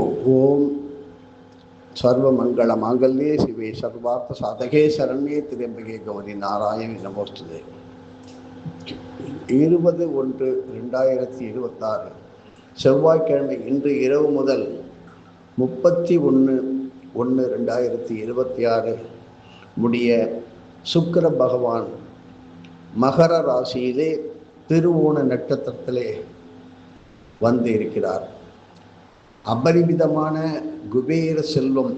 ஓம் சர்வமங்கள மாங்கல்யே சிவே சர்வார்த்த சாதகே சரண்யே திரும்பிகே கௌரி நாராயணி நமோஸ்துதே. இருபது ஒன்று ரெண்டாயிரத்தி இருபத்தாறு செவ்வாய்க்கிழமை இன்று இரவு முதல் முப்பத்தி ஒன்று ஒன்று ரெண்டாயிரத்தி இருபத்தி ஆறு முடிய சுக்கிர பகவான் மகர ராசியிலே திருவோண நட்சத்திரத்திலே வந்து இருக்கிறார். அபரிமிதமான குபேர செல்வம்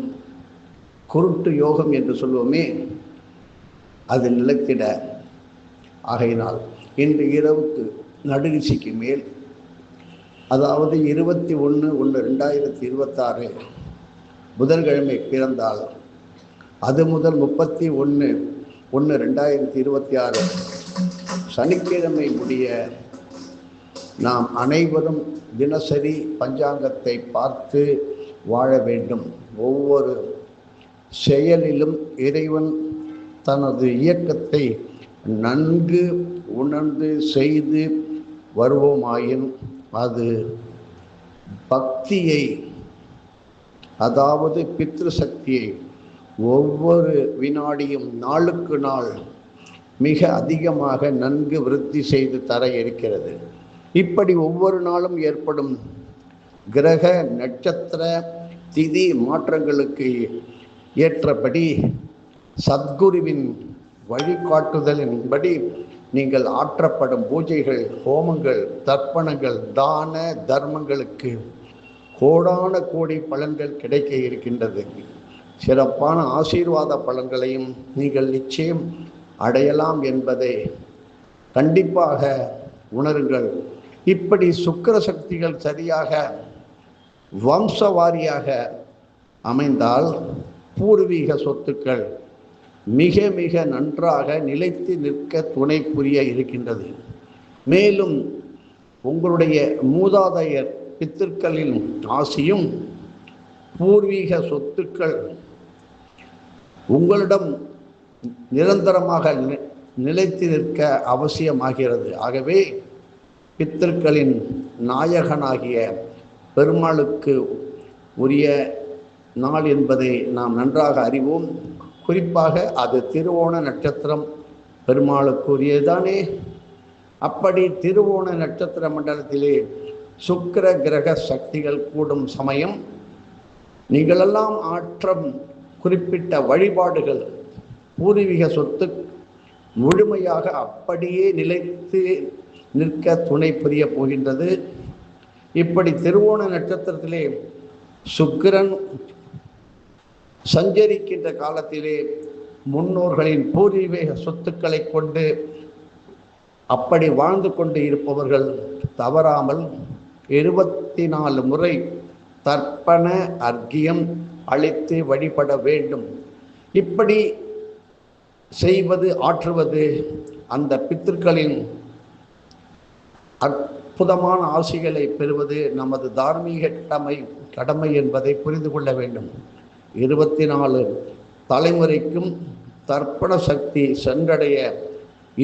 குருட்டு யோகம் என்று சொல்லுவோமே அது நிலத்திட ஆகையினால் இன்று இரவுக்கு நடுநிசைக்கு மேல் அதாவது இருபத்தி ஒன்று ஒன்று ரெண்டாயிரத்தி இருபத்தாறு புதன்கிழமை பிறந்தால் அது முதல் முப்பத்தி ஒன்று ஒன்று ரெண்டாயிரத்தி இருபத்தி ஆறு சனிக்கிழமை முடிய நாம் அனைவரும் தினசரி பஞ்சாங்கத்தை பார்த்து வாழ வேண்டும். ஒவ்வொரு செயலிலும் இறைவன் தனது இயக்கத்தை நன்கு உணர்ந்து செய்து வருவோமாயின் அது பக்தியை அதாவது பித்ரு சக்தியை ஒவ்வொரு வினாடியும் நாளுக்கு நாள் மிக அதிகமாக நன்கு விருத்தி செய்து தர இருக்கிறது. இப்படி ஒவ்வொரு நாளும் ஏற்படும் கிரக நட்சத்திர திதி மாற்றங்களுக்கு ஏற்றபடி சத்குருவின் வழிகாட்டுதலின்படி நீங்கள் ஆற்றப்படும் பூஜைகள் ஹோமங்கள் தர்ப்பணங்கள் தான தர்மங்களுக்கு கோடான கோடி பலன்கள் கிடைக்க இருக்கின்றது. சிறப்பான ஆசீர்வாத பலன்களையும் நீங்கள் நிச்சயம் அடையலாம் என்பதை கண்டிப்பாக உணருங்கள். இப்படி சுக்கர சக்திகள் சரியாக வம்சவாரியாக அமைந்தால் பூர்வீக சொத்துக்கள் மிக மிக நன்றாக நிலைத்து நிற்க துணை புரிய இருக்கின்றது. மேலும் உங்களுடைய மூதாதையர் பித்திருக்களின் ஆசியும் பூர்வீக சொத்துக்கள் உங்களிடம் நிரந்தரமாக நிலைத்து நிற்க அவசியமாகிறது. ஆகவே பித்தர்களின் நாயகனாகிய பெருமாளுக்கு உரிய நாள் என்பதை நாம் நன்றாக அறிவோம். குறிப்பாக அது திருவோண நட்சத்திரம் பெருமாளுக்குரியதானே அப்படி திருவோண நட்சத்திர மண்டலத்திலே சுக்கர கிரக சக்திகள் கூடும் சமயம் நீங்களெல்லாம் ஆற்றம் குறிப்பிட்ட வழிபாடுகள் பூர்வீக சொத்து முழுமையாக அப்படியே நிலைத்து நிற்க துணை புரிய போகின்றது. இப்படி திருவோண நட்சத்திரத்திலே சுக்கிரன் சஞ்சரிக்கின்ற காலத்திலே முன்னோர்களின் பூர்வீக சொத்துக்களை கொண்டு அப்படி வாழ்ந்து கொண்டு இருப்பவர்கள் தவறாமல் இருபத்தி நாலு முறை தர்ப்பண அர்க்கியம் அளித்து வழிபட வேண்டும். இப்படி செய்வது ஆற்றுவது அந்த பித்திருக்களின் அற்புதமான ஆசைகளை பெறுவது நமது தார்மீக கடமை கடமை என்பதை புரிந்து கொள்ள வேண்டும். இருபத்தி நாலு தலைமுறைக்கும் தர்ப்பண சக்தி சென்றடைய.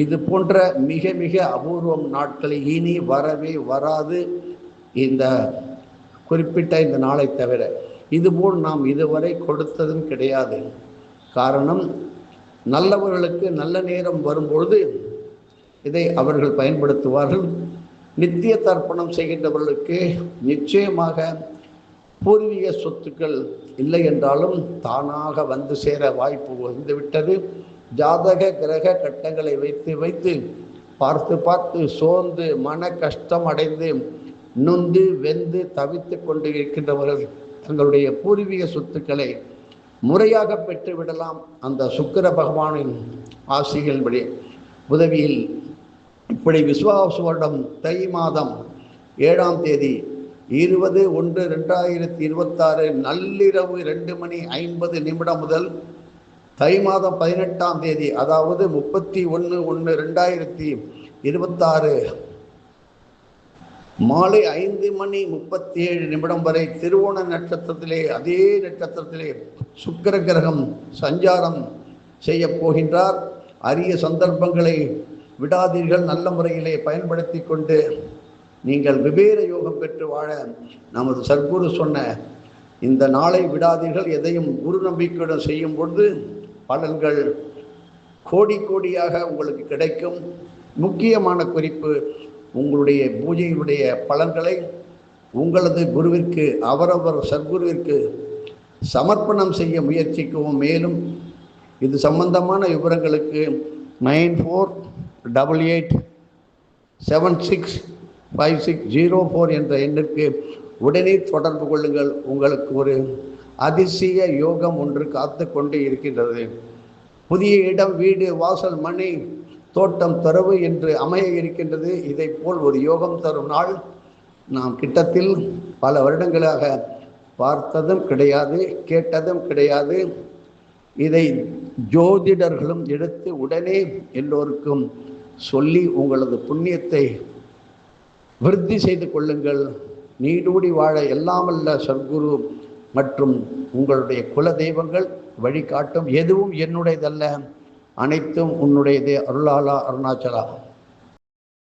இது போன்ற மிக மிக அபூர்வம் நாட்களில் இனி வரவே வராது. இந்த குறிப்பிட்ட இந்த நாளை தவிர. இதுபோல் நாம் இதுவரை கொடுத்ததும் கிடையாது. காரணம் நல்லவர்களுக்கு நல்ல நேரம் வரும்பொழுது இதை அவர்கள் பயன்படுத்துவார்கள். நித்திய தர்ப்பணம் செய்கின்றவர்களுக்கு நிச்சயமாக பூர்வீக சொத்துக்கள் இல்லை என்றாலும் தானாக வந்து சேர வாய்ப்பு வந்துவிட்டது. ஜாதக கிரக கட்டங்களை வைத்து வைத்து பார்த்து பார்த்து சோர்ந்து மன கஷ்டம் அடைந்து நொந்து வெந்து தவித்து கொண்டு இருக்கின்றவர்கள் தங்களுடைய பூர்வீக சொத்துக்களை முறையாக பெற்றுவிடலாம். அந்த சுக்கர பகவானின் ஆசிகளின்படி உதவியில் இப்படி விஸ்வாச வருடம் தை மாதம் ஏழாம் தேதி இருபது ஒன்று ரெண்டாயிரத்தி இருபத்தாறு நள்ளிரவு ரெண்டு மணி ஐம்பது நிமிடம் முதல் தை மாதம் பதினெட்டாம் தேதி அதாவது முப்பத்தி ஒன்று ஒன்று ரெண்டாயிரத்தி இருபத்தாறு மாலை ஐந்து மணி முப்பத்தி ஏழு நிமிடம் வரை திருவோண நட்சத்திரத்திலே அதே நட்சத்திரத்திலே சுக்கர கிரகம் சஞ்சாரம் செய்ய போகின்றார். அரிய சந்தர்ப்பங்களை விடாதீர்கள் நல்ல முறையிலே பயன்படுத்தி கொண்டு நீங்கள் விபேர யோகம் பெற்று வாழ நமது சர்க்குரு சொன்ன இந்த நாளை விடாதீர்கள். எதையும் குரு நம்பிக்கையுடன் செய்யும் பொழுது பலன்கள் கோடி கோடியாக உங்களுக்கு கிடைக்கும். முக்கியமான குறிப்பு உங்களுடைய பூஜையினுடைய பலன்களை உங்களது குருவிற்கு அவரவர் சத்குருவிற்கு சமர்ப்பணம் செய்ய முயற்சிக்கவும். மேலும் இது சம்பந்தமான விவரங்களுக்கு nine four double eight seven six five six zero four என்ற எண்ணிற்கு உடனே தொடர்பு கொள்ளுங்கள். உங்களுக்கு ஒரு அதிசய யோகம் ஒன்று காத்து கொண்டு இருக்கின்றது. புதிய இடம் வீடு வாசல் மணி தோட்டம் தரவு என்று அமைய இருக்கின்றது. இதை போல் ஒரு யோகம் தரும் நாள் நாம் கிட்டத்தில் பல வருடங்களாக பார்த்ததும் கிடையாது கேட்டதும் கிடையாது. இதை ஜோதிடர்களும் எடுத்து உடனே எல்லோருக்கும் சொல்லி உங்களது புண்ணியத்தை விருத்தி செய்து கொள்ளுங்கள். நீடூடி வாழ எல்லாமல்ல சத்குரு மற்றும் உங்களுடைய குல தெய்வங்கள் வழிகாட்டும். எதுவும் என்னுடையதல்ல. அனைத்தும் உன்னுடையதே அருளாலா அருணாச்சலா.